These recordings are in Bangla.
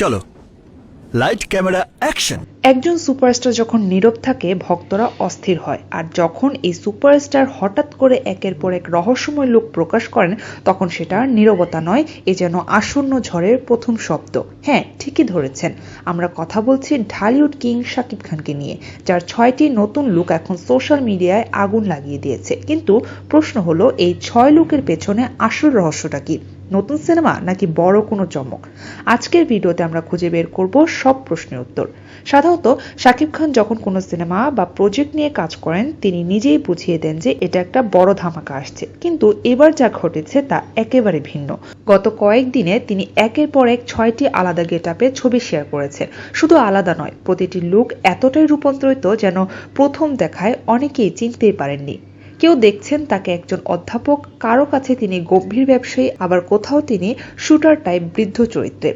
চলো লাইট ক্যামেরা অ্যাকশন একজন সুপারস্টার যখন নীরব থাকে, ভক্তরা অস্থির হয়। আর যখন এই সুপারস্টার হঠাৎ করে একের পর এক রহস্যময় লোক প্রকাশ করেন, তখন সেটা নীরবতা নয়, এ যেন আসন্ন ঝড়ের প্রথম শব্দ। হ্যাঁ ঠিকই ধরেছেন। আমরা কথা বলছি ঢালিউড কিং শাকিব খানকে নিয়ে, যার ছয়টি নতুন লুক এখন সোশ্যাল মিডিয়ায় আগুন লাগিয়ে দিয়েছে। কিন্তু প্রশ্ন হলো, এই ছয় লুকের পেছনে আসল রহস্যটা কি? নতুন সিনেমা নাকি বড় কোনো চমক? আজকের ভিডিওতে আমরা খুঁজে বের করব সব প্রশ্নের উত্তর। সাধারণত শাকিব খান যখন কোনো সিনেমা বা প্রজেক্ট নিয়ে কাজ করেন, তিনি নিজেই বুঝিয়ে দেন যে এটা একটা বড় ধামাকা আসছে। কিন্তু এবার যা ঘটেছে তা একেবারে ভিন্ন। গত কয়েকদিনে তিনি একের পর এক ছয়টি আলাদা গেট আপে ছবি শেয়ার করেছেন। শুধু আলাদা নয়, প্রতিটি লুক এতটাই রূপান্তরিত যেন প্রথম দেখায় অনেকেই চিনতেই পারেননি। কেউ দেখছেন তাকে একজন অধ্যাপক, কারও কাছে তিনি গম্ভীর ব্যবসায়ী, আবার কোথাও তিনি শুটার টাইপ বৃদ্ধ চরিত্রে।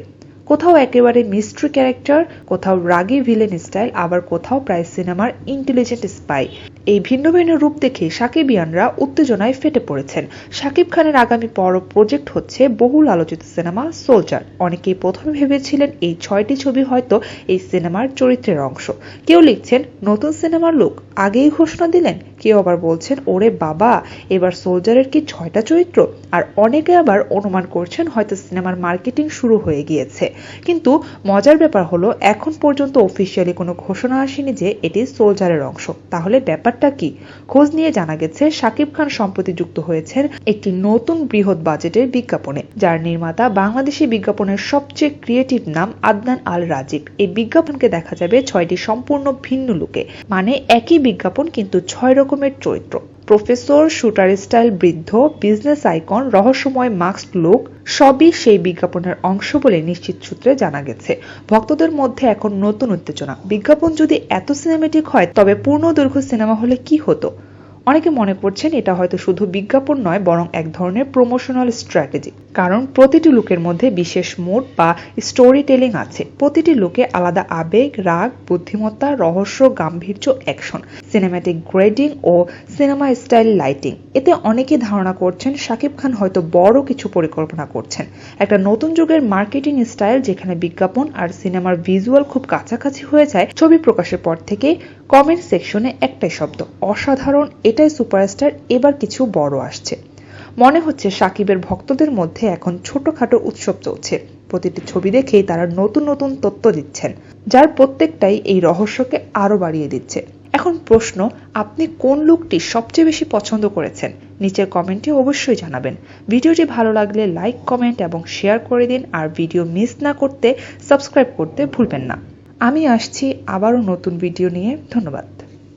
কোথাও একেবারে মিস্ট্রি ক্যারেক্টার, কোথাও রাগী ভিলেন স্টাইল, আবার কোথাও প্রায় সিনেমার ইন্টেলিজেন্ট স্পাই। এই ভিন্ন ভিন্ন রূপ দেখে সাকিবিয়ানরা উত্তেজনায় ফেটে পড়েছেন। সাকিব খানের আগামী বড় প্রজেক্ট হচ্ছে বহুল আলোচিত সিনেমা সোলজার। অনেকেই প্রথমে ভেবেছিলেন এই ছয়টি ছবি হয়তো এই সিনেমার চরিত্রের অংশ। কেউ লিখছেন, নতুন সিনেমার লুক, আগেই ঘোষণা দিলেন কেউ আবার বলছেন, ওরে বাবা, এবার সোলজারের কি ছয়টা চরিত্র? আর অনেকে আবার অনুমান করছেন, হয়তো সিনেমার মার্কেটিং শুরু হয়ে গিয়েছে। কিন্তু মজার ব্যাপার হলো, এখন পর্যন্ত অফিসিয়ালি কোনো ঘোষণা আসেনি যে এটি সোলজারের অংশ। তাহলে ব্যাপারটা কি? খোঁজ নিয়ে জানা গেছে, শাকিব খান সম্প্রতি যুক্ত হয়েছেন একটি নতুন বৃহৎ বাজেটের বিজ্ঞাপনে, যার নির্মাতা বাংলাদেশি বিজ্ঞাপনের সবচেয়ে ক্রিয়েটিভ নাম আদনান আল রাজীব। এই বিজ্ঞাপনকে দেখা যাবে ছয়টি সম্পূর্ণ ভিন্ন লুকে মানে একই বিজ্ঞাপন, কিন্তু ছয় রকমের চরিত্র। প্রফেসর, শুটার স্টাইল বৃদ্ধ, বিজনেস আইকন, রহস্যময় মাস্ক লোক, সবই সেই বিজ্ঞাপনের অংশ বলে নিশ্চিত সূত্রে জানা গেছে। ভক্তদের মধ্যে এখন নতুন উত্তেজনা। বিজ্ঞাপন যদি এত সিনেমেটিক হয়, তবে পূর্ণ দৈর্ঘ্য সিনেমা হলে কি হতো? অনেকে মনে করছেন এটা হয়তো শুধু বিজ্ঞাপন নয়, বরং এক ধরনের প্রমোশনাল স্ট্র্যাটেজি কারণ প্রতিটি লুকের মধ্যে বিশেষ মুড বা স্টোরি টেলিং আছে। প্রতিটি লুকে আলাদা আবেগ, রাগ, বুদ্ধিমত্তা, রহস্য, গাম্ভীর্য অ্যাকশন সিনেম্যাটিক গ্রেডিং ও সিনেমা স্টাইল লাইটিং এতে অনেকেই ধারণা করছেন শাকিব খান হয়তো বড় কিছু পরিকল্পনা করছেন। একটা নতুন যুগের মার্কেটিং স্টাইল যেখানে বিজ্ঞাপন আর সিনেমার ভিজুয়াল খুব কাছাকাছি হয়ে যায়, ছবি প্রকাশের পর থেকে কমেন্ট সেকশনে একটাই শব্দ, অসাধারণ এটাই সুপারস্টার, এবার কিছু বড় আসছে। মনে হচ্ছে সাকিবের ভক্তদের মধ্যে এখন ছোটখাটো উৎসব চলছে। প্রতিটি ছবি দেখেই তারা নতুন নতুন তথ্য দিচ্ছেন, যার প্রত্যেকটাই এই রহস্যকে আরও বাড়িয়ে দিচ্ছে। এখন প্রশ্ন, আপনি কোন লুকটি সবচেয়ে বেশি পছন্দ করেছেন? নিচের কমেন্টে অবশ্যই জানাবেন। ভিডিওটি ভালো লাগলে লাইক, কমেন্ট এবং শেয়ার করে দিন, আর ভিডিও মিস না করতে সাবস্ক্রাইব করতে ভুলবেন না। আমি আসছি আবারও নতুন ভিডিও নিয়ে। ধন্যবাদ।